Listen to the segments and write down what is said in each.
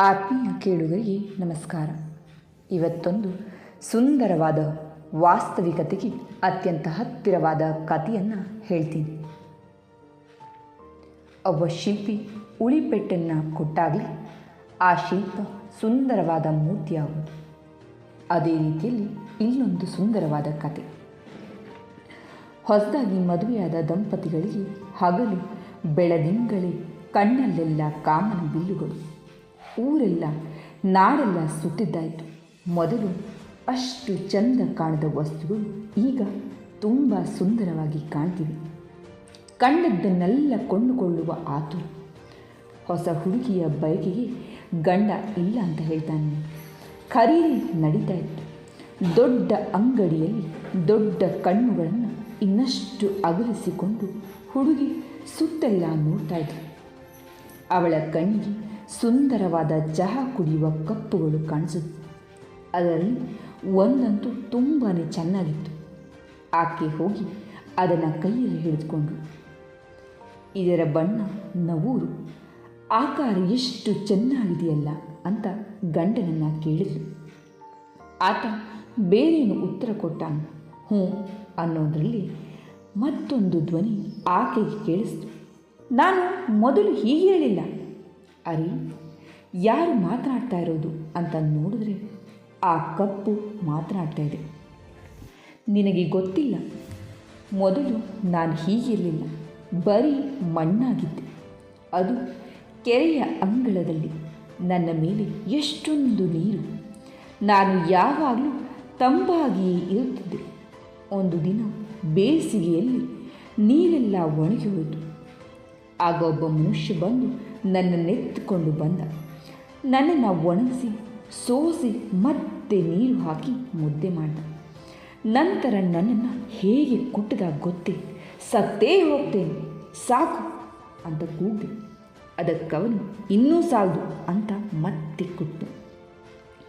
ಆತ್ಮೀಯ ಕೇಳುಗರಿಗೆ ನಮಸ್ಕಾರ. ಇವತ್ತೊಂದು ಸುಂದರವಾದ ವಾಸ್ತವಿಕತೆಗೆ ಅತ್ಯಂತ ಹತ್ತಿರವಾದ ಕಥೆಯನ್ನು ಹೇಳ್ತೀನಿ. ಒಬ್ಬ ಶಿಲ್ಪಿ ಉಳಿಪೆಟ್ಟನ್ನು ಕೊಟ್ಟಾಗಲೇ ಆ ಶಿಲ್ಪ ಸುಂದರವಾದ ಮೂರ್ತಿಯಾಗುವುದು ಅದೇ ರೀತಿಯಲ್ಲಿ ಇಲ್ಲೊಂದು ಸುಂದರವಾದ ಕತೆ ಹೊಸದಾಗಿ ಮದುವೆಯಾದ ದಂಪತಿಗಳಿಗೆ ಹಗಲು ಬೆಳದಿಂಗಳೇ ಕಣ್ಣಲ್ಲೆಲ್ಲ ಕಾಮನ ಬಿಲ್ಲುಗಳು. ಊರೆಲ್ಲ, ನಾಡೆಲ್ಲ ಸುತ್ತಿದ್ದಾಯಿತು ಮೊದಲು ಅಷ್ಟು ಚಂದ ಕಾಣದ ವಸ್ತುಗಳು ಈಗ ತುಂಬ ಸುಂದರವಾಗಿ ಕಾಣ್ತಿವೆ. ಕಂಡದ್ದನ್ನೆಲ್ಲ ಕೊಂಡುಕೊಳ್ಳುವ ಆತು ಹೊಸ ಹುಡುಗಿಯ ಬಯಕೆಗೆ ಗಂಡ ಇಲ್ಲ ಅಂತ ಹೇಳ್ತಾನೆ. ಖರೀದಿ ನಡೀತಾ ಇತ್ತು ದೊಡ್ಡ ಅಂಗಡಿಯಲ್ಲಿ ದೊಡ್ಡ ಕಣ್ಣುಗಳನ್ನು ಇನ್ನಷ್ಟು ಅಗಲಿಸಿಕೊಂಡು ಹುಡುಗಿ ಸುತ್ತೆಲ್ಲ ನೋಡ್ತಾ ಇದ್ದರು ಅವಳ ಕಣ್ಣಿಗೆ ಸುಂದರವಾದ ಚಹಾ ಕುಡಿಯುವ ಕಪ್ಪುಗಳು ಕಾಣಿಸಿದ್ವು ಅದರಲ್ಲಿ ಒಂದಂತೂ ತುಂಬಾ ಚೆನ್ನಾಗಿತ್ತು. ಆಕೆ ಹೋಗಿ ಅದನ್ನು ಕೈಯಲ್ಲಿ ಹಿಡಿದುಕೊಂಡ್ರು ಇದರ ಬಣ್ಣ ನವೂರು. ಆಕಾರ ಎಷ್ಟು ಚೆನ್ನಾಗಿದೆಯಲ್ಲ ಅಂತ ಗಂಡನನ್ನು ಕೇಳಿದ್ಲು. ಆತ ಬೇರೇನು ಉತ್ತರ ಕೊಟ್ಟಾನು. ಹ್ಞೂ ಅನ್ನೋದರಲ್ಲಿ ಮತ್ತೊಂದು ಧ್ವನಿ ಆಕೆಗೆ ಕೇಳಿಸ್ತು. ನಾನು ಮೊದಲು ಹೀಗೆ ಹೇಳಿಲ್ಲ. ಅರಿ, ಯಾರು ಮಾತನಾಡ್ತಾ ಇರೋದು ಅಂತ ನೋಡಿದ್ರೆ ಆ ಕಪ್ಪು ಮಾತನಾಡ್ತಾ ಇದೆ. ನಿನಗೆ ಗೊತ್ತಿಲ್ಲ, ಮೊದಲು ನಾನು ಹೀಗಿರಲಿಲ್ಲ, ಬರೀ ಮಣ್ಣಾಗಿದ್ದೆ. ಅದು ಕೆರೆಯ ಅಂಗಳದಲ್ಲಿ ನನ್ನ ಮೇಲೆ ಎಷ್ಟೊಂದು ನೀರು, ನಾನು ಯಾವಾಗಲೂ ತಂಪಾಗಿಯೇ ಇರುತ್ತಿದ್ದೆ. ಒಂದು ದಿನ ಬೇಸಿಗೆಯಲ್ಲಿ ನೀರೆಲ್ಲ ಒಣಗಿ ಹೋಯಿತು. ಆಗ ಒಬ್ಬ ಮನುಷ್ಯ ಬಂದು ನನ್ನನ್ನೆತ್ತುಕೊಂಡು ಬಂದ. ನನ್ನನ್ನು ಒಣಗಿಸಿ, ಸೋಸಿ, ಮತ್ತೆ ನೀರು ಹಾಕಿ ಮುದ್ದೆ ಮಾಡಿದ. ನಂತರ ನನ್ನನ್ನು ಹೇಗೆ ಕುಟ್ಟಿದ ಗೊತ್ತೇ? ಸತ್ತೇ ಹೋಗ್ತೇನೆ, ಸಾಕು ಅಂತ ಕೂಗಿ ಅದಕ್ಕವನು ಇನ್ನೂ ಸಾಲದು ಅಂತ ಮತ್ತೆ ಕುಟ್ಟು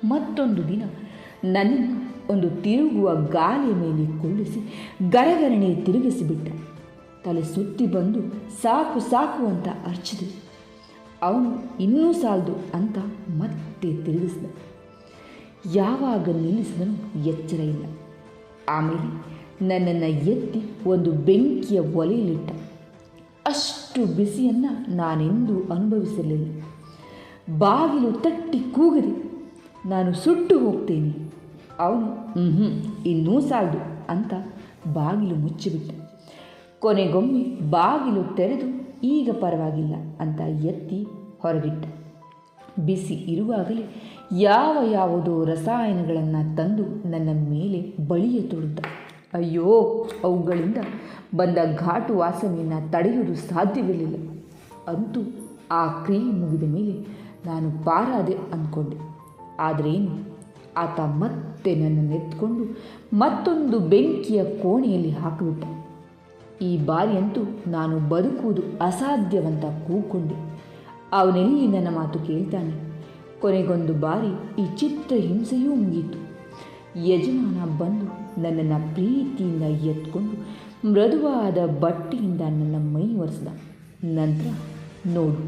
ಮತ್ತೊಂದು ದಿನ ನನ್ನನ್ನು ಒಂದು ತಿರುಗುವ ಗಾಲಿಯ ಮೇಲೆ ಕುಳ್ಳಿಸಿ ಗರಗರಣೆ ತಿರುಗಿಸಿಬಿಟ್ಟ. ತಲೆ ಸುತ್ತಿ ಬಂದು, ಸಾಕು ಸಾಕು ಅಂತ ಅರ್ಚಿದೆ. ಅವನು ಇನ್ನೂ ಸಾಲದು ಅಂತ ಮತ್ತೆ ತಿರುಗಿಸಿದ. ಯಾವಾಗ ನಿಲ್ಲಿಸಿದನು ಎಚ್ಚರ ಇಲ್ಲ. ಆಮೇಲೆ ನನ್ನನ್ನು ಎತ್ತಿ ಒಂದು ಬೆಂಕಿಯ ಒಲೆಯಲ್ಲಿಟ್ಟ. ಅಷ್ಟು ಬಿಸಿಯನ್ನು ನಾನೆಂದೂ ಅನುಭವಿಸಲಿಲ್ಲ. ಬಾಗಿಲು ತಟ್ಟಿ ಕೂಗದೆ ನಾನು ಸುಟ್ಟು ಹೋಗ್ತೇನೆ. ಅವನು ಹ್ಞೂ ಇನ್ನೂ ಸಾಲದು ಅಂತ ಬಾಗಿಲು ಮುಚ್ಚಿಬಿಟ್ಟ. ಕೊನೆಗೊಮ್ಮೆ ಬಾಗಿಲು ತೆರೆದು ಈಗ ಪರವಾಗಿಲ್ಲ ಅಂತ ಎತ್ತಿ ಹೊರಗಿಟ್ಟ ಬಿಸಿ ಇರುವಾಗಲೇ ಯಾವ ಯಾವುದೋ ರಸಾಯನಗಳನ್ನು ತಂದು ನನ್ನ ಮೇಲೆ ಬಳಿಯ ತೊಡುತ್ತ. ಅಯ್ಯೋ, ಅವುಗಳಿಂದ ಬಂದ ಘಾಟು ವಾಸನೆಯನ್ನು ತಡೆಯುವುದು ಸಾಧ್ಯವಿರಲಿಲ್ಲ. ಅಂತೂ ಆ ಕ್ರಿಯೆ ಮುಗಿದ ಮೇಲೆ ನಾನು ಪಾರಾದೆ ಅಂದ್ಕೊಂಡೆ. ಆದರೇನು ಆತ ಮತ್ತೆ ನನ್ನನ್ನು ಎತ್ಕೊಂಡು ಮತ್ತೊಂದು ಬೆಂಕಿಯ ಕೋಣೆಯಲ್ಲಿ ಹಾಕಿಬಿಟ್ಟ. ಈ ಬಾರಿಯಂತೂ ನಾನು ಬದುಕುವುದು ಅಸಾಧ್ಯವಂತ ಕೂಕೊಂಡೆ. ಅವನೆಲ್ಲಿ ನನ್ನ ಮಾತು ಕೇಳ್ತಾನೆ? ಕೊನೆಗೊಂದು ಬಾರಿ ಈ ಚಿತ್ರ ಹಿಂಸೆಯೂ ಮುಗೀತು ಯಜಮಾನ ಬಂದು ನನ್ನನ್ನು ಪ್ರೀತಿಯಿಂದ ಎತ್ಕೊಂಡು ಮೃದುವಾದ ಬಟ್ಟೆಯಿಂದ ನನ್ನ ಮೈ ಒರೆಸ್ದ. ನಂತರ, ನೋಡು,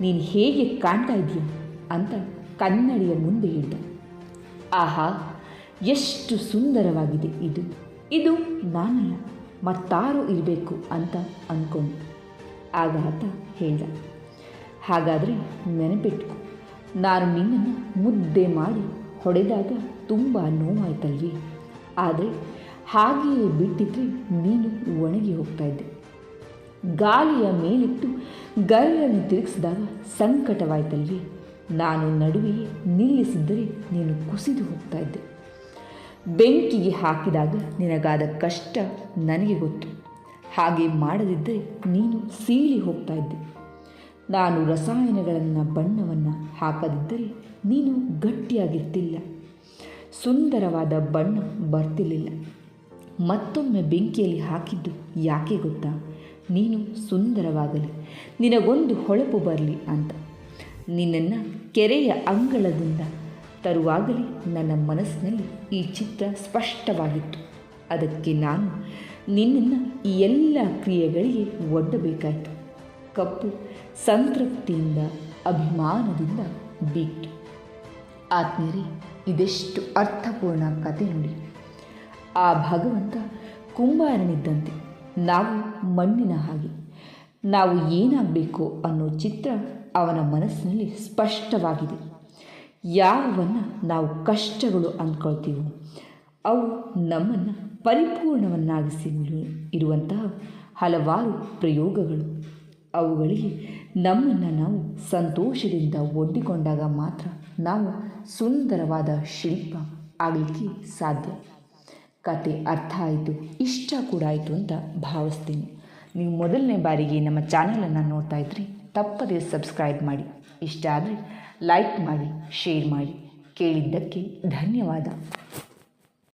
ನೀನು ಹೇಗೆ ಕಾಣ್ತಾ ಇದೆಯಾ ಅಂತ ಕನ್ನಡಿಯ ಮುಂದೆ ಹೇಳಿದ. ಆಹಾ, ಎಷ್ಟು ಸುಂದರವಾಗಿದೆ ಇದು. ಇದು ನಾನಲ್ಲ. ಮತ್ತಾರು ಇರಬೇಕು ಅಂತ ಅಂದ್ಕೊಂಡು ಆಗ ಆತ ಹೇಳ್ದ, ಹಾಗಾದರೆ ನೆನಪಿಟ್ಕು, ನಾನು ನಿನ್ನನ್ನು ಮುದ್ದೆ ಮಾಡಿ ಹೊಡೆದಾಗ ತುಂಬ ನೋವಾಯ್ತಲ್ವಿ? ಆದರೆ ಹಾಗೆಯೇ ಬಿಟ್ಟಿದ್ರೆ ನೀನು ಒಣಗಿ ಹೋಗ್ತಾ ಇದ್ದೆ. ಗಾಳಿಯ ಮೇಲಿಟ್ಟು ಗರಳನ್ನು ತಿರುಗಿಸಿದಾಗ ಸಂಕಟವಾಯ್ತಲ್ವಿ? ನಾನು ನಡುವೆಯೇ ನಿಲ್ಲಿಸಿದ್ದರೆ ನೀನು ಕುಸಿದು ಹೋಗ್ತಾ ಇದ್ದೆ. ಬೆಂಕಿಗೆ ಹಾಕಿದಾಗ ನಿನಗಾದ ಕಷ್ಟ ನನಗೆ ಗೊತ್ತು. ಹಾಗೆ ಮಾಡದಿದ್ದರೆ ನೀನು ಸೀಳಿ ಹೋಗ್ತಾ ಇದ್ದೆ. ನಾನು ರಸಾಯನಗಳನ್ನು ಬಣ್ಣವನ್ನು ಹಾಕದಿದ್ದರೆ ನೀನು ಗಟ್ಟಿಯಾಗಿರ್ತಿಲ್ಲ. ಸುಂದರವಾದ ಬಣ್ಣ ಬರ್ತಿರಲಿಲ್ಲ. ಮತ್ತೊಮ್ಮೆ ಬೆಂಕಿಯಲ್ಲಿ ಹಾಕಿದ್ದು ಯಾಕೆ ಗೊತ್ತಾ? ನೀನು ಸುಂದರವಾಗಲಿ, ನಿನಗೊಂದು ಹೊಳಪು ಬರಲಿ ಅಂತ. ನಿನ್ನನ್ನು ಕೆರೆಯ ಅಂಗಳದಿಂದ ತರುವಾಗಲೇ ನನ್ನ ಮನಸ್ಸಿನಲ್ಲಿ ಈ ಚಿತ್ರ ಸ್ಪಷ್ಟವಾಗಿತ್ತು. ಅದಕ್ಕೆ ನಾನು ನಿನ್ನನ್ನು ಈ ಎಲ್ಲ ಕ್ರಿಯೆಗಳಿಗೆ ಒಡ್ಡಬೇಕಾಯಿತು. ಕಪ್ಪು ಸಂತೃಪ್ತಿಯಿಂದ, ಅಭಿಮಾನದಿಂದ ಬೀಟ್ ಆತ್ಮೀಯರೇ, ಇದೆಷ್ಟು ಅರ್ಥಪೂರ್ಣ ಕತೆ ನೋಡಿ. ಆ ಭಗವಂತ ಕುಂಬಾರನಿದ್ದಂತೆ, ನಾವು ಮಣ್ಣಿನ ಹಾಗೆ. ನಾವು ಏನಾಗಬೇಕು ಅನ್ನೋ ಚಿತ್ರ ಅವನ ಮನಸ್ಸಿನಲ್ಲಿ ಸ್ಪಷ್ಟವಾಗಿದೆ. ಯಾವವನ್ನು ನಾವು ಕಷ್ಟಗಳು ಅಂದ್ಕೊಳ್ತೀವೋ ಅವು ನಮ್ಮನ್ನು ಪರಿಪೂರ್ಣವನ್ನಾಗಿಸಿ ಇರುವಂತಹ ಹಲವಾರು ಪ್ರಯೋಗಗಳು. ಅವುಗಳಿಗೆ ನಮ್ಮನ್ನು ನಾವು ಸಂತೋಷದಿಂದ ಒಡ್ಡಿಕೊಂಡಾಗ ಮಾತ್ರ ನಾವು ಸುಂದರವಾದ ಶಿಲ್ಪ ಆಗಲಿಕ್ಕೆ ಸಾಧ್ಯ. ಕತೆ ಅರ್ಥ ಆಯಿತು, ಇಷ್ಟ ಕೂಡ ಆಯಿತು ಅಂತ ಭಾವಿಸ್ತೀನಿ. ನೀವು ಮೊದಲನೇ ಬಾರಿಗೆ ನಮ್ಮ ಚಾನಲನ್ನು ನೋಡ್ತಾ ಇದ್ದರೆ ತಪ್ಪದೇ ಸಬ್ಸ್ಕ್ರೈಬ್ ಮಾಡಿ. ಇಷ್ಟ ಆದರೆ ಲೈಕ್ ಮಾಡಿ ಶೇರ್ ಮಾಡಿ. ಕೇಳಿದ್ದಕ್ಕೆ ಧನ್ಯವಾದ.